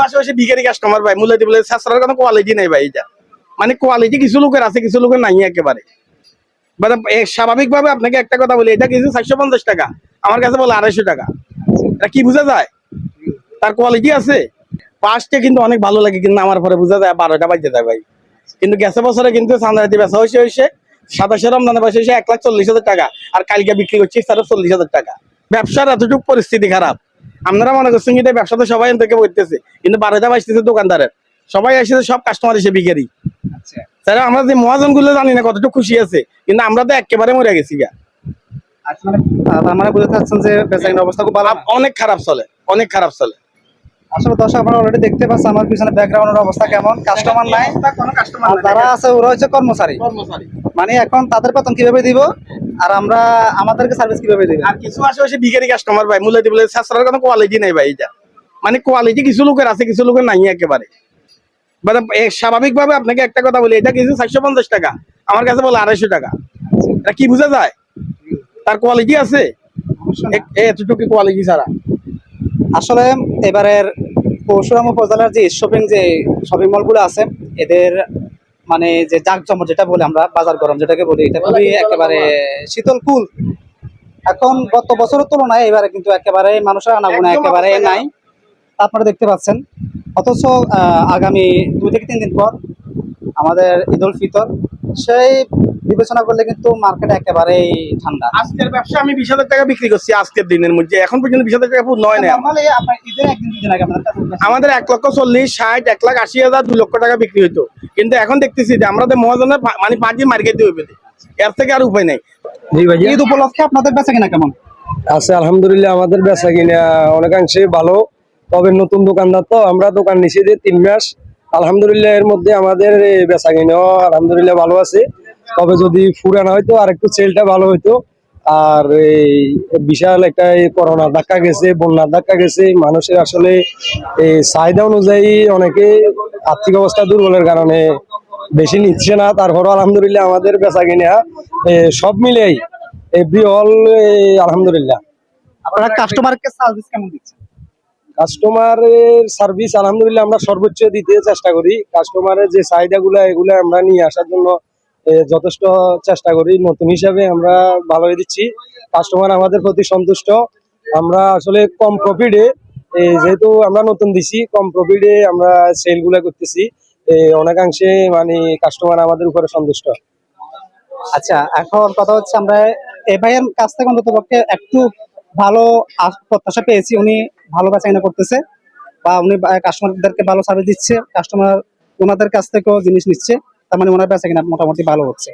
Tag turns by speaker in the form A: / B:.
A: পাশাপাশি বিকারি কাস্টমার ভাই, মূল্য বলে সাসরার কোনো কোয়ালিটি নাই ভাই এটা। মানে কোয়ালিটি কিছু লোকের আছে, কিছু লোকের নাই একেবারে। মানে স্বাভাবিক ভাবে আপনাকে একটা কথা বলি, এটা কিছু চারশো পঞ্চাশ টাকা, আমার কাছে বলে আড়াইশো টাকা। এটা কি বোঝা যায়? তার কোয়ালিটি আছে। পাঁচটা কিন্তু অনেক ভালো লাগে, কিন্তু আমার পরে বোঝা যায় বারোটা বাজতে যায় ভাই। কিন্তু গেছে বছরে কিন্তু চান্দারাতি বেচা হয়েছে হয়েছে। সাতাশে রমজানে বসে হয়েছে এক লাখ চল্লিশ হাজার টাকা, আর কালকে বিক্রি করছি স্যার চল্লিশ হাজার টাকা। ব্যবসার এতটুকু পরিস্থিতি খারাপ। আপনারা মনে করছেন এটা ব্যবসা তো সবাই থেকে বলতেছে কিন্তু বারোটা বাজতেছে দোকানদারের। সবাই এসেছে সব কাস্টমার এসে বিকারি।
B: আচ্ছা।
A: স্যার আমরা যে মহাজনগুলো জানি না কতটুকু খুশি আছে কিন্তু আমরা তো একেবারে মরে গেছি গা।
B: আচ্ছা মানে আহ, তার বুঝতে চাচ্ছেন যে বেচাকেনার অবস্থা খুব ভালো
A: অনেক খারাপ চলে অনেক খারাপ চলে।
B: আসলে দর্শক আপনারা অলরেডি দেখতে পাচ্ছেন আমার পিছনে ব্যাকগ্রাউন্ডের অবস্থা কেমন। কাস্টমার নাই।
A: কাস্টমার
B: যারা আছে ওরা হচ্ছে কর্মচারী।
A: কর্মচারী।
B: মানে এখন তাদের বেতন কীভাবে দিব? আর আমরা আমাদেরকে সার্ভিস কীভাবে দিব?
A: আর কিছু আশেপাশে বিকারি কাস্টমার ভাই মূল্য বলে সাসরার কোনো কোয়ালিটি নাই ভাই এটা। মানে কোয়ালিটি কিছু লোকের আছে কিছু লোকের নাই একেবারে। মানে স্বাভাবিক ভাবে আপনাকে একটা কথা বলি এটা কিছু চারশো পঞ্চাশ টাকা। আমার কাছে বলে আড়াইশো টাকা। এটা কি বোঝা যায়? তার কোয়ালিটি আছে? এতটুকু কোয়ালিটি ছাড়া।
B: আসলে এবারের পরশুরাম উপজেলার যে শপিং যে শপিং মলগুলো আছে এদের মানে যে জাঁকজমক যেটা বলি আমরা বাজার গরম যেটাকে বলি এটা খুবই একেবারে শীতল কুল এখন গত বছরের তুলনায় এবারে কিন্তু একেবারে মানুষের আনাগোনা একেবারে নাই। আপনারা দেখতে পাচ্ছেন। অথচ আগামী দুই থেকে তিন দিন পর আমাদের ঈদ উল ফিতর সেই বিবেচনা করলে কিন্তু মার্কেট একেবারেই ঠান্ডা।
A: আজকের ব্যবসা আমি বিশ হাজার টাকা বিক্রি করছি আজকের দিনের মধ্যে। এখন পর্যন্ত বিশ হাজার টাকা নয় নেই
B: কাছে
A: আমাদের এক লক্ষ চল্লিশ ষাট এক লাখ আশি হাজার দু লক্ষ টাকা বিক্রি হইতো। কিন্তু এখন দেখতেছি যে আমরা তো মহাজনের মানে পাঁচ দিন মার্কেট দিয়ে এর থেকে আর উপায় নাই।
C: জি ভাই
B: ঈদ উপলক্ষে আপনাদের বেচা কিনা কেমন?
C: আছে আলহামদুলিল্লাহ আমাদের বেচা কিনা অনেকাংশে ভালো। তবে নতুন দোকানদার তো আমরা দোকান নিছি যে তিন মাস। আলহামদুলিল্লাহ এর মধ্যে আমাদের বেচা কিনাও আলহামদুলিল্লাহ ভালো আছে। তবে যদি ফুরানো হয়তো আর একটু সেলটা ভালো হইতো আর এই বিশাল একটা করোনার ধাক্কা গেছে বন্যার ধাক্কা গেছে মানুষের আসলে এই চাহিদা অনুযায়ী অনেকে আর্থিক অবস্থা দুর্বলের কারণে বেশি নিচ্ছে না। তারপরও আলহামদুলিল্লাহ আমাদের বেচা কিনা সব মিলেই এভরি অল আলহামদুলিল্লাহ।
B: আপনারা কাস্টমারকে সার্ভিস কেমন দিচ্ছেন?
C: কাস্টমারের সার্ভিস আলহামদুলিল্লাহ আমরা সর্বোচ্চ দিতে চেষ্টা করি। কাস্টমারের যে চাহিদাগুলো এগুলো আমরা নিয়ে আসার জন্য যথেষ্ট চেষ্টা করি নতুন হিসাবে আমরা ভালোই দিচ্ছি। কাস্টমার আমাদের প্রতি সন্তুষ্ট। আমরা আসলে কম প্রফিটে যেহেতু আমরা নতুন দিছি কম প্রফিটে আমরা সেলগুলা করতেছি। এ, অনেকাংশে মানে কাস্টমার আমাদের উপরে সন্তুষ্ট।
B: আচ্ছা এখন কথা হচ্ছে আমরা এই ভাইয়ের কাছ থেকে অন্তত পক্ষে একটু ভালো প্রত্যাশা পেয়েছি উনি ভালো বেচা কিনা করতেছে বা উনি কাস্টমারদেরকে ভালো সার্ভিস দিচ্ছে কাস্টমার ওনাদের কাছ থেকেও জিনিস নিচ্ছে। তার মানে ওনার বেচা কিনা মোটামুটি ভালো হচ্ছে।